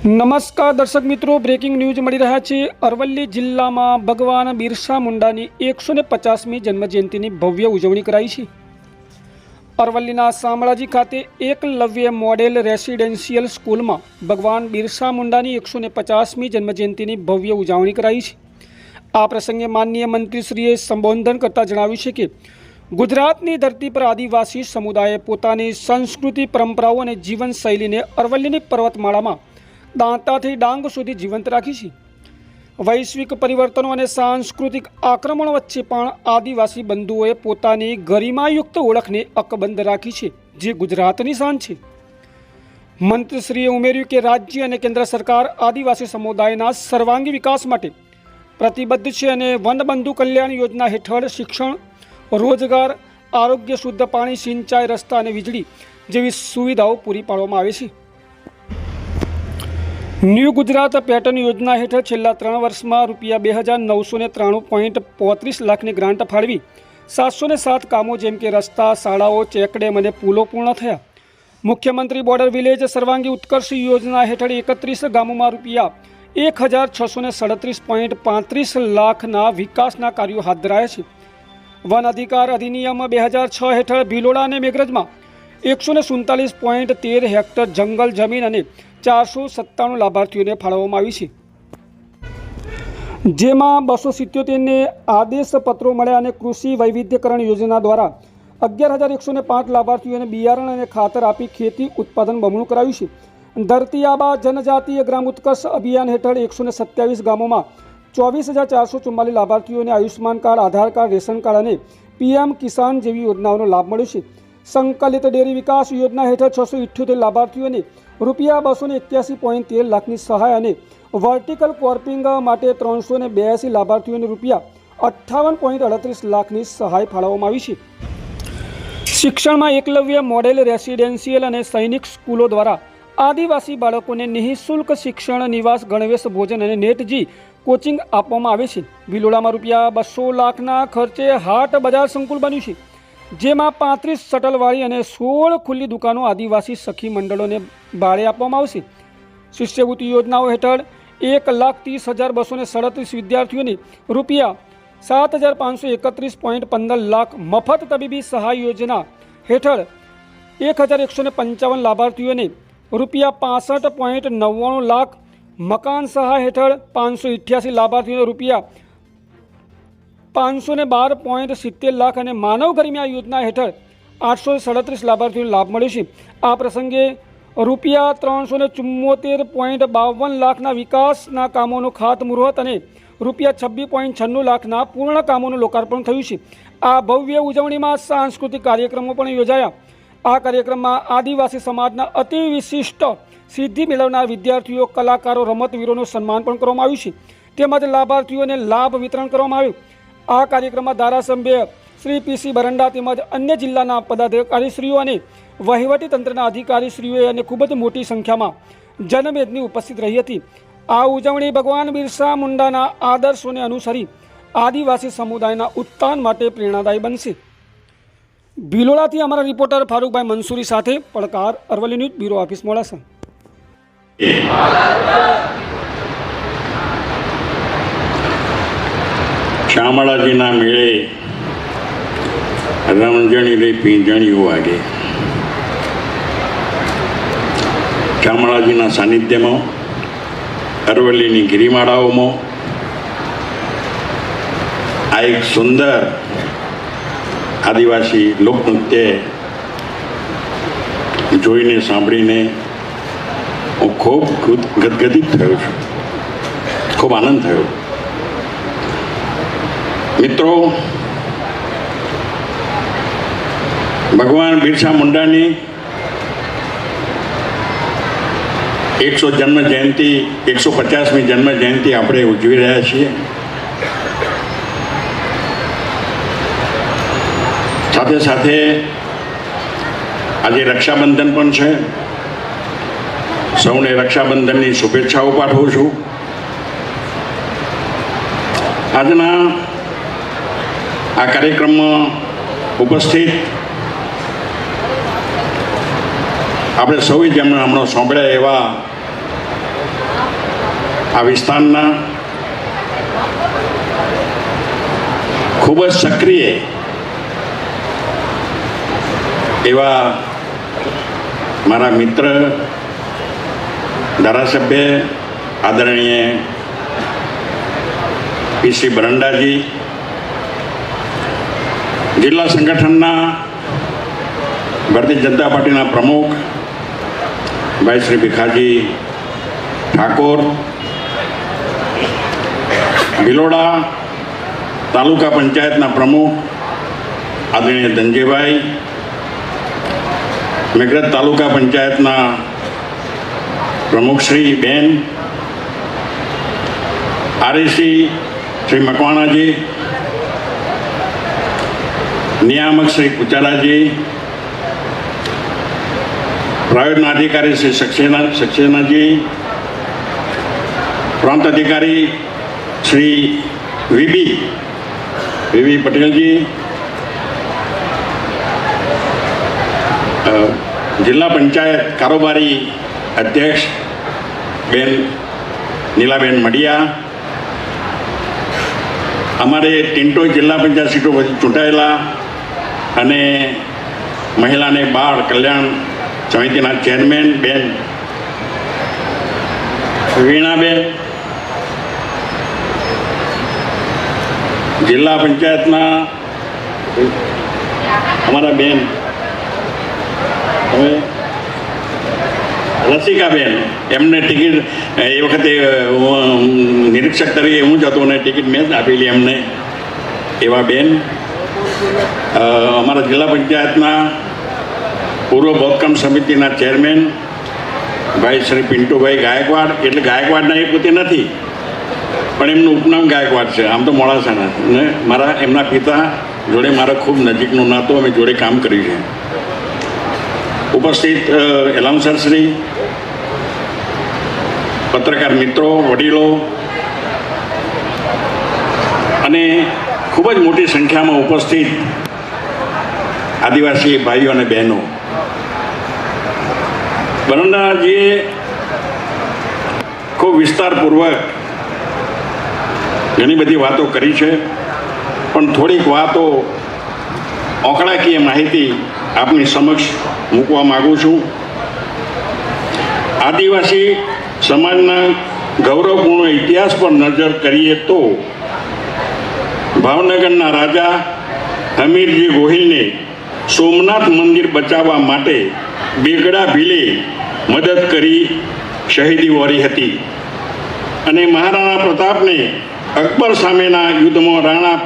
નમસ્કાર દર્શક મિત્રો બ્રેકિંગ ન્યૂઝ મળી રહ્યા છે. અરવલ્લી જિલ્લામાં ભગવાન બિરસા મુંડાની એકસો ને પચાસમી જન્મજયંતિની ભવ્ય ઉજવણી કરાઈ છે. અરવલ્લીના શામળાજી ખાતે એકલવ્ય મોડેલ રેસિડેન્શિયલ સ્કૂલમાં ભગવાન બિરસા મુંડાની એકસો ને પચાસમી જન્મજયંતિની ભવ્ય ઉજવણી કરાઈ છે. આ પ્રસંગે માનનીય મંત્રીશ્રીએ સંબોધન કરતાં જણાવ્યું છે કે, ગુજરાતની ધરતી પર આદિવાસી સમુદાયે પોતાની સંસ્કૃતિ, પરંપરાઓ અને જીવનશૈલીને અરવલ્લીની પર્વતમાળામાં દાંતાથી ડાંગ સુધી જીવંત રાખી છે. વૈશ્વિક પરિવર્તનો અને સાંસ્કૃતિક આક્રમણ વચ્ચે પણ આદિવાસી બંધુઓએ પોતાની ગરિમાયુક્ત ઓળખને અકબંધ રાખી છે, જે ગુજરાતની શાન છે. મંત્રીશ્રીએ ઉમેર્યું કે રાજ્ય અને કેન્દ્ર સરકાર આદિવાસી સમુદાયના સર્વાંગી વિકાસ માટે પ્રતિબદ્ધ છે અને વનબંધુ કલ્યાણ યોજના હેઠળ શિક્ષણ, રોજગાર, આરોગ્ય શુદ્ધ પાણી, સિંચાઈ, રસ્તા અને વીજળી જેવી સુવિધાઓ પૂરી પાડવામાં આવે છે. ન્યૂ ગુજરાત પેટર્ન યોજના હેઠળ છેલ્લા ત્રણ વર્ષમાં રૂપિયા બે હજાર નવસો ને ત્રાણું પોઈન્ટ પોત્રીસ લાખની ગ્રાન્ટ ફાળવી. સાતસો ને સાત કામો જેમ કે રસ્તા, શાળાઓ, ચેકડેમ અને પુલો પૂર્ણ થયા. મુખ્યમંત્રી બોર્ડર વિલેજ સર્વાંગી ઉત્કર્ષ યોજના હેઠળ એકત્રીસ ગામોમાં રૂપિયા એક હજાર છસો ને સડત્રીસ પોઈન્ટ પાંત્રીસ લાખના વિકાસના કાર્યો હાથ ધરાયા છે. વન અધિકાર અધિનિયમ બે હજાર છ હેઠળ ભિલોડા અને મેઘરજમાં એકસો ને સુડતાલીસ પોઈન્ટ તેર હેક્ટર જંગલ જમીન અને ચારસો સત્તાણું લાભાર્થીઓને ફાળવવામાં આવી છે. જેમાં બસો સિત્યોતેરને આદેશ પત્રો મળ્યા અને કૃષિ વૈવિધ્યકરણ યોજના દ્વારા અગિયાર હજાર એકસો ને પાંચ લાભાર્થીઓને બિયારણ અને ખાતર આપી ખેતી ઉત્પાદન બમણું કરાયું છે. ધરતી આબા જનજાતીય ગ્રામ ઉત્કર્ષ અભિયાન હેઠળ એકસો ને સત્યાવીસ ગામોમાં ચોવીસ હજાર ચારસો ચુમ્માલીસ લાભાર્થીઓને Ayushman card, Aadhaar card, ration card અને પીએમ કિસાન જેવી યોજનાઓનો લાભ મળ્યો છે. સંકલિત ડેરી વિકાસ યોજના હેઠળ છસો ઇઠ્યોતેર લાભાર્થીઓને રૂપિયા બસો ને એક્યાસી પોઈન્ટ તેર લાખની સહાય અને વર્ટિકલ કોર્પિંગ માટે ત્રણસો ને બ્યાસી લાભાર્થીઓને રૂપિયા અઠ્ઠાવન પોઈન્ટ અડત્રીસ લાખની સહાય ફાળવવામાં આવી છે. શિક્ષણમાં એકલવ્ય મોડેલ રેસિડેન્શિયલ અને સૈનિક સ્કૂલો દ્વારા આદિવાસી બાળકોને નિઃશુલ્ક શિક્ષણ, નિવાસ, ગણવેશ, ભોજન અને નેટજી કોચિંગ આપવામાં આવે છે. ભિલોડામાં રૂપિયા બસો લાખના ખર્ચે હાટ બજાર સંકુલ બન્યું છે. જેમાં પાંત્રીસ શટલવાળી અને સોળ ખુલ્લી દુકાનો આદિવાસી સખી મંડળોને ભાડે આપવામાં આવશે. શિષ્યવૃત્તિ યોજનાઓ હેઠળ એક લાખ ત્રીસ હજાર બસો ને સડત્રીસ વિદ્યાર્થીઓને રૂપિયા સાત હજાર પાંચસો એકત્રીસ પોઈન્ટ પંદર લાખ મફત તબીબી સહાય યોજના હેઠળ એક હજાર એકસો ને પંચાવન લાભાર્થીઓને રૂપિયા પાસઠ પોઈન્ટ નવ્વાણું લાખ મકાન સહાય હેઠળ પાંચસો અઠ્યાસી લાભાર્થીઓને રૂપિયા પાંચસો ને બાર પોઈન્ટ સિત્તેર લાખ અને માનવ ગરિમા યોજના હેઠળ આઠસો સડત્રીસ લાભાર્થીઓને લાભ મળ્યો છે. આ પ્રસંગે રૂપિયા ત્રણસો ને ચુમ્મોતેર પોઈન્ટ બાવન લાખના વિકાસના કામોનું ખાતમુહૂર્ત અને રૂપિયા છવ્વીસ પોઈન્ટ છન્નું લાખના પૂર્ણ કામોનું લોકાર્પણ થયું છે. આ ભવ્ય ઉજવણીમાં સાંસ્કૃતિક કાર્યક્રમો પણ યોજાયા. આ કાર્યક્રમમાં આદિવાસી સમાજના અતિ વિશિષ્ટ સિદ્ધિ મેળવનાર વિદ્યાર્થીઓ, કલાકારો, રમતવીરોનું સન્માન પણ કરવામાં આવ્યું છે. તેમજ લાભાર્થીઓને લાભ વિતરણ કરવામાં આવ્યું. આ કાર્યક્રમમાં ધારાસભ્ય શ્રી પીસી બરંડા તેમજ અન્ય જિલ્લાના પદાધિકારીશ્રીઓ અને વહીવટી તંત્રના અધિકારીશ્રીઓએ અને ખૂબ જ મોટી સંખ્યામાં જનમેદની ઉપસ્થિત રહી હતી. આ ઉજવણી ભગવાન બિરસા મુંડાના આદર્શોને અનુસરી આદિવાસી સમુદાયના ઉત્થાન માટે પ્રેરણાદાયી બનશે. ભિલોડાથી અમારા રિપોર્ટર ફારૂકભાઈ મંસૂરી સાથે પડકાર Aravalli news bureau office Modasa. શામળાજીના મેળે રમણજણી રે પીંજણીઓ વાગે. શામળાજીના સાનિધ્યમાં, અરવલ્લીની ગિરિમાળાઓમાં, આ એક સુંદર આદિવાસી લોકનૃત્ય જોઈને સાંભળીને હું ખૂબ ગદ- ગદગદિત થયો છું. ખૂબ આનંદ થયો. મિત્રો, ભગવાન બિરસા મુંડાની એકસો જન્મ જયંતિ, એકસો પચાસમી જન્મ જયંતિ આપણે ઉજવી રહ્યા છીએ. સાથે સાથે આજે રક્ષાબંધન પણ છે. સૌને રક્ષાબંધનની શુભેચ્છાઓ પાઠવું છું. આજના આ કાર્યક્રમમાં ઉપસ્થિત આપણે સૌએ જેમણે હમણાં સાંભળ્યા એવા આ વિસ્તારના ખૂબ જ સક્રિય એવા મારા મિત્ર, ધારાસભ્ય, આદરણીય પીસી બરંડાજી જિલ્લા સંગઠનના ભારતીય જનતા પાર્ટીના પ્રમુખ ભાઈ શ્રી ભીખાજી ઠાકોર, ભિલોડા તાલુકા પંચાયતના પ્રમુખ આદરણીય ધનજીભાઈ, મેઘરજ તાલુકા પંચાયતના પ્રમુખશ્રી બેન, આરએસી શ્રી મકવાણાજી નિયામક શ્રી પુચારાજી પ્રાયોજના અધિકારી શ્રી સક્સેના સક્સેનાજી, પ્રાંત અધિકારી શ્રી વીબી વીબી પટેલજી જિલ્લા પંચાયત કારોબારી અધ્યક્ષ બેન નીલાબેન મડિયા, અમારે ટિન્ટો જિલ્લા પંચાયત સીટો ચૂંટાયેલા અને મહિલા અને બાળ કલ્યાણ સમિતિના ચેરમેન બેન વીણાબેન, જિલ્લા પંચાયતના અમારા બેન, હવે રસિકાબેન એમને ટિકિટ, એ વખતે નિરીક્ષક તરીકે હું જ હતો અને ટિકિટ મેં જ આપેલી એમને, એવા બેન. અમારા જિલ્લા પંચાયતના પૂર્વ બોધકામ સમિતિના ચેરમેન ભાઈ શ્રી પિન્ટુભાઈ ગાયકવાડ એટલે ગાયકવાડના એ પોતે નથી પણ એમનું ઉપનામ ગાયકવાડ છે. આમ તો મોડાસાના ને મારા એમના પિતા જોડે મારા ખૂબ નજીકનું નાતો અમે જોડે કામ કર્યું છે. ઉપસ્થિત અ, એલાઉન્સર શ્રી પત્રકાર મિત્રો વડીલો અને ખૂબ જ મોટી સંખ્યામાં ઉપસ્થિત આદિવાસી ભાઈઓ અને બહેનો. બરંડાજીએ ખૂબ વિસ્તારપૂર્વક ઘણી બધી વાતો કરી છે, પણ થોડીક વાતો ઓકળાકીય માહિતી આપની સમક્ષ મૂકવા માગું છું. આદિવાસી સમાજના ગૌરવપૂર્ણ ઇતિહાસ પર નજર કરીએ તો ભાવનગરના રાજા હમીરજી ગોહિલને સોમનાથ મંદિર બચાવવા માટે બેગડા ભીલે મદદ કરી શહીદી વરી હતી. અને મહારાણા પ્રતાપને અકબર સામેના યુદ્ધમાં રાણા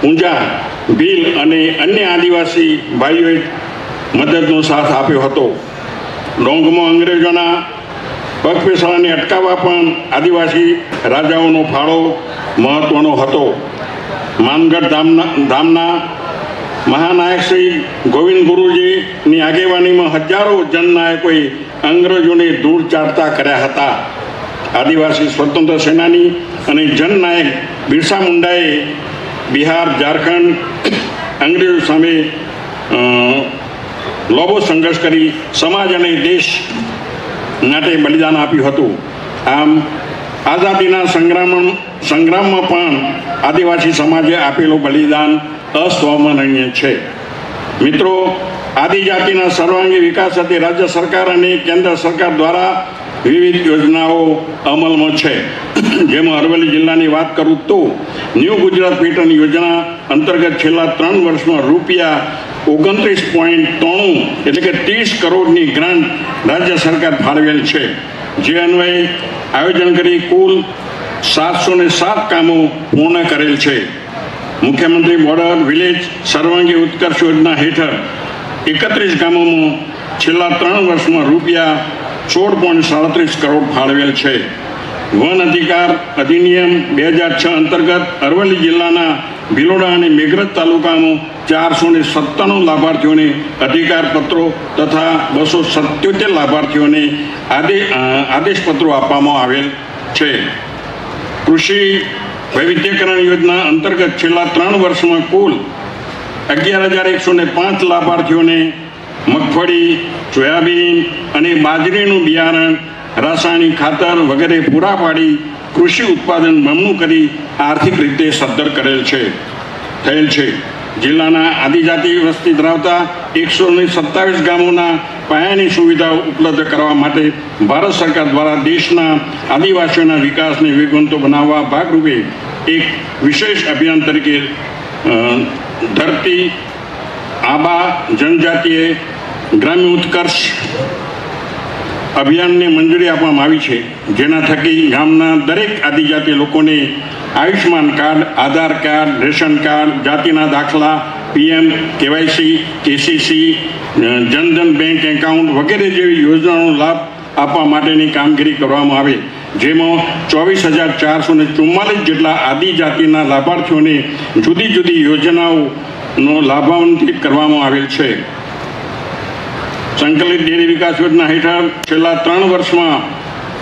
પૂંજા, ભીલ અને અન્ય આદિવાસી ભાઈઓએ મદદનો સાથ આપ્યો હતો. ડોંગમાં અંગ્રેજોના પગપેસાળાને અટકાવવા પણ આદિવાસી રાજાઓનો ફાળો મહત્વનો હતો. માનગઢ ધામના ધામના મહાનાયક શ્રી ગોવિંદ ગુરુજીની આગેવાનીમાં હજારો જનનાયકોએ અંગ્રેજોને દૂર ચાટતા કર્યા હતા. આદિવાસી સ્વતંત્ર સેનાની અને જનનાયક બિરસા મુંડાએ બિહાર, ઝારખંડ અંગ્રેજો સામે લોબો સંઘર્ષ કરી સમાજ અને દેશ માટે બલિદાન આપ્યું હતું. આમ આઝાદીના સંગ્રામ સંગ્રામમાં પણ આદિવાસી સમાજે આપેલું બલિદાન અસ્વર્ણનીય છે. મિત્રો, આદિજાતિના સર્વાંગી વિકાસ સાથે રાજ્ય સરકાર અને કેન્દ્ર સરકાર દ્વારા વિવિધ યોજનાઓ અમલમાં છે. જેમાં અરવલ્લી જિલ્લાની વાત કરું તો ન્યૂ ગુજરાત પેટર્ન યોજના અંતર્ગત છેલ્લા ત્રણ વર્ષમાં રૂપિયા ઓગણત્રીસ પોઈન્ટ ત્રણું એટલે કે ત્રીસ કરોડની ગ્રાન્ટ રાજ્ય સરકાર ફાળવેલ છે. જે અન્વયે આયોજન કરી કુલ સાતસો સાત કામો પૂર્ણ કરેલ છે. મુખ્યમંત્રી બોર્ડર વિલેજ સર્વાંગી ઉત્કર્ષ યોજના હેઠળ એકત્રીસ ગામોમાં છેલ્લા ત્રણ વર્ષમાં રૂપિયા સોળ પોઈન્ટ સાડત્રીસ કરોડ ફાળવેલ છે. વન અધિકાર અધિનિયમ બે હજાર છ અંતર્ગત અરવલ્લી જિલ્લાના ભિલોડા અને મેઘરજ તાલુકામાં ચારસો ને સત્તાણું લાભાર્થીઓને અધિકારપત્રો તથા બસો સત્યોતેર લાભાર્થીઓને આદે અ, આદેશ પત્રો આપવામાં આવેલ છે. કૃષિ વૈવિધ્યકરણ યોજના અંતર્ગત છેલ્લા ત્રણ વર્ષમાં કુલ અગિયાર હજાર એકસો ને પાંચ લાભાર્થીઓને મગફળી, સોયાબીન અને બાજરીનું બિયારણ, રાસાયણિક ખાતર વગેરે પૂરા પાડી કૃષિ ઉત્પાદન બમણું કરી આર્થિક રીતે સદ્ધર કરેલ છે, થયેલ છે. જિલ્લાના આદિજાતિ વસ્તી ધરાવતા એકસો સત્તાવીસ ગામોના પાયાની સુવિધા ઉપલબ્ધ કરવા માટે ભારત સરકાર દ્વારા દેશના આદિવાસીઓના વિકાસને વેગવંતો બનાવવા ભાગરૂપે એક વિશેષ અભિયાન તરીકે ધરતી આબા જનજાતિએ ગ્રામ્ય ઉત્કર્ષ અભિયાનને મંજૂરી આપવામાં આવી છે. જેના થકી ગામના દરેક આદિજાતિ લોકોને Ayushman card, Aadhaar card, ration card, જાતિના દાખલા, PM, KYC, KCC Jan Dhan bank account વગેરે જેવી યોજનાનો લાભ આપવા માટેની કામગીરી કરવામાં આવે. જેમાં ચોવીસ હજાર ચારસો ને ચુમ્માલીસ જેટલા આદિજાતિના લાભાર્થીઓને જુદી જુદી યોજનાઓનો લાભાન્વિત કરવામાં આવેલ છે. સંકલિત ડેરી વિકાસ યોજના હેઠળ છેલ્લા ત્રણ વર્ષમાં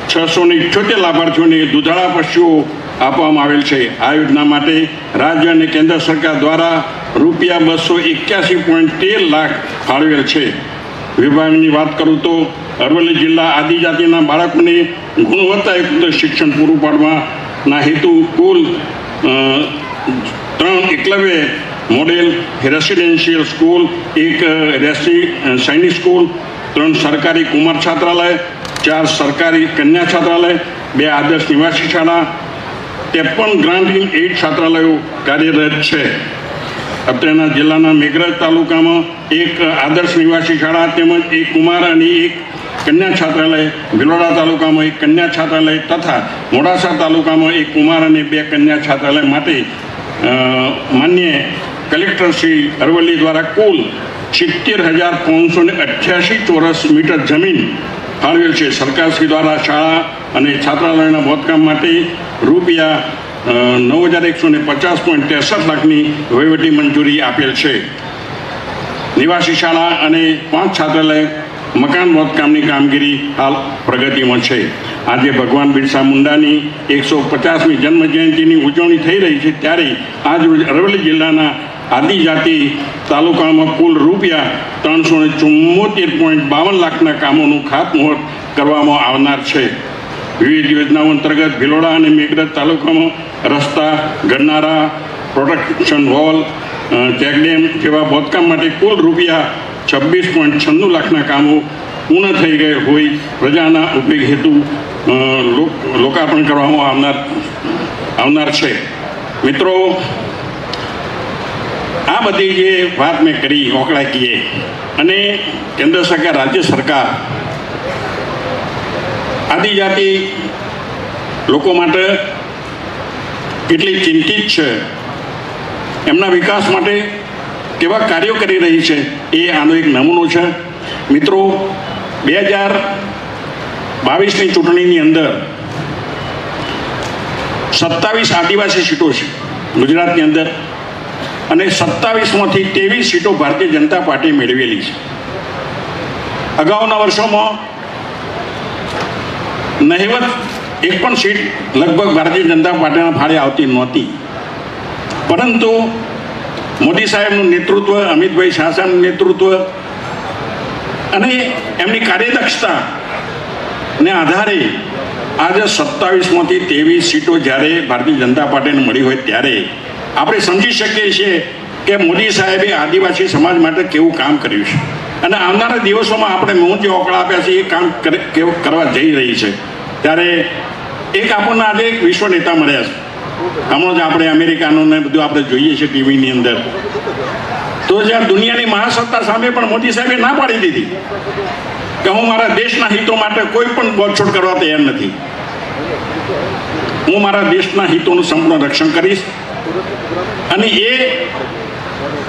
છસો ને લાભાર્થીઓને દુધાળા પશુઓ આપવામાં આવેલ છે. આ યોજના માટે રાજ્ય અને કેન્દ્ર સરકાર દ્વારા રૂપિયા બસો એક્યાસી પોઈન્ટ તેર લાખ ફાળવેલ છે. વિભાગની વાત કરું તો અરવલ્લી જિલ્લા આદિજાતિના બાળકોને ગુણવત્તાયુક્ત શિક્ષણ પૂરું પાડવાના હેતુ કુલ ત્રણ એકલવ્ય મોડેલ, રેસિડેન્શિયલ સ્કૂલ, એક રેસી સૈનિક સ્કૂલ, ત્રણ સરકારી કુમાર છાત્રાલય, ચાર સરકારી કન્યા છાત્રાલય, બે આદર્શ નિવાસી શાળા ત્રેપન ગ્રાન્ટ ઇન એઇટ છાત્રાલયો કાર્યરત છે. અત્યારના જિલ્લાના મેઘરજ તાલુકામાં એક આદર્શ નિવાસી શાળા તેમજ એક કુમાર અને એક કન્યા છાત્રાલય, ભિલોડા તાલુકામાં એક કન્યા છાત્રાલય તથા મોડાસા તાલુકામાં એક કુમાર અને બે કન્યા છાત્રાલય માટે માન્ય કલેક્ટર શ્રી અરવલ્લી દ્વારા કુલ સિત્તેર હજાર પાંચસો ને અઠ્યાસી ચોરસ મીટર જમીન ફાળવેલ છે. સરકારશ્રી દ્વારા શાળા અને છાત્રાલયના બાંધકામ માટે રૂપિયા નવ હજાર એકસો ને પચાસ પોઈન્ટ ત્રેસઠ લાખની વહીવટી મંજૂરી આપેલ છે. નિવાસી શાળા અને પાંચ છાત્રાલય મકાન બાંધકામની કામગીરી હાલ પ્રગતિમાં છે. આજે ભગવાન બિરસા મુંડાની એકસો પચાસમી જન્મ જયંતિની ઉજવણી થઈ રહી છે ત્યારે આજ અરવલ્લી જિલ્લાના આદિજાતિ તાલુકામાં કુલ રૂપિયા ત્રણસો ને ચુમ્મોતેર પોઈન્ટ બાવન લાખના કામોનું ખાતમુહૂર્ત કરવામાં આવનાર છે. વિવિધ યોજનાઓ અંતર્ગત ભિલોડા અને મેઘરજ તાલુકામાં રસ્તા, ગરનારા પ્રોટેક્શન વોલ ચેકડેમ જેવા બાંધકામ માટે કુલ રૂપિયા છવ્વીસ પોઈન્ટ છન્નું લાખના કામો પૂર્ણ થઈ ગયા હોય પ્રજાના ઉપયોગ હેતુ લોક- લોકાર્પણ કરવામાં આવનાર આવનાર છે. મિત્રો, આ બધી જે વાત મેં કરી ઓકળાકીએ અને કેન્દ્ર સરકાર, રાજ્ય સરકાર આદિજાતિ લોકો માટે કેટલી ચિંતિત છે, એમના વિકાસ માટે કેવા કાર્યો કરી રહી છે, એ આનો એક નમૂનો છે. મિત્રો, બે હજાર બાવીસની ચૂંટણીની અંદર સત્તાવીસ આદિવાસી સીટો છે ગુજરાતની અંદર અને સત્તાવીસમાંથી ત્રેવીસ સીટો ભારતીય જનતા પાર્ટી મેળવેલી છે. અગાઉના વર્ષોમાં નહિવત એક પણ સીટ લગભગ ભારતીય જનતા પાર્ટીના ફાળે આવતી નહોતી. પરંતુ મોદી સાહેબનું નેતૃત્વ, અમિતભાઈ શાહનું નેતૃત્વ અને એમની કાર્યદક્ષતા ને આધારે આજે સત્તાવીસમાંથી ત્રેવીસ સીટો જ્યારે ભારતીય જનતા પાર્ટીને મળી હોય ત્યારે આપણે સમજી શકીએ છીએ કે મોદી સાહેબે આદિવાસી સમાજ માટે કેવું કામ કર્યું છે. અને આવનારા દિવસોમાં આપણે મોં જે ઓકળા આપ્યા છે, એ કામ કરવા જઈ રહી છે. ત્યારે એક આપણને આજે એક વિશ્વ નેતા મળ્યા છે. હમણાં જ આપણે અમેરિકાનું ને બધું આપણે જોઈએ છીએ ટીવીની અંદર. તો જ્યારે દુનિયાની મહાસત્તા સામે પણ મોદી સાહેબે ના પાડી દીધી કે હું મારા દેશના હિતો માટે કોઈ પણ બોછોડ કરવા તૈયાર નથી. હું મારા દેશના હિતોનું સંપૂર્ણ રક્ષણ કરીશ. અને એ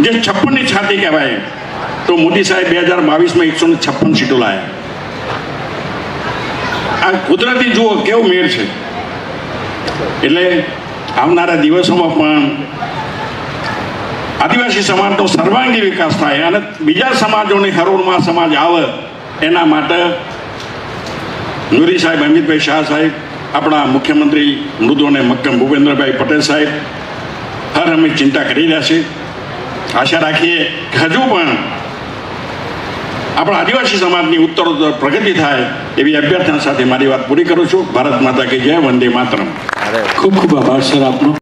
જે છપ્પનની છાતી કહેવાય તો મોદી સાહેબ બે હજાર બાવીસમાં એકસો ને છપ્પન સીટો લાયા. આ કુદરતી જુઓ, કેવો મેળ છે. એટલે આવનારા દિવસોમાં પણ આદિવાસી સમાજનો સર્વાંગી વિકાસ થાય અને બીજા સમાજોની હરોળમાં સમાજ આવે, એના માટે નુરી સાહેબ, અમિતભાઈ શાહ સાહેબ, આપણા મુખ્યમંત્રી મૃદુ અને મક્કમ ભૂપેન્દ્રભાઈ પટેલ સાહેબ, હર અમે ચિંતા કરી રહ્યા છે. આશા રાખીએ, હજુ પણ આપણા આદિવાસી સમાજની ઉત્તરોત્તર પ્રગતિ થાય એવી અભ્યર્થના સાથે મારી વાત પૂરી કરું છું. ભારત માતા કે જય વંદે માતરમ. ખૂબ ખૂબ આભાર સર આપનો.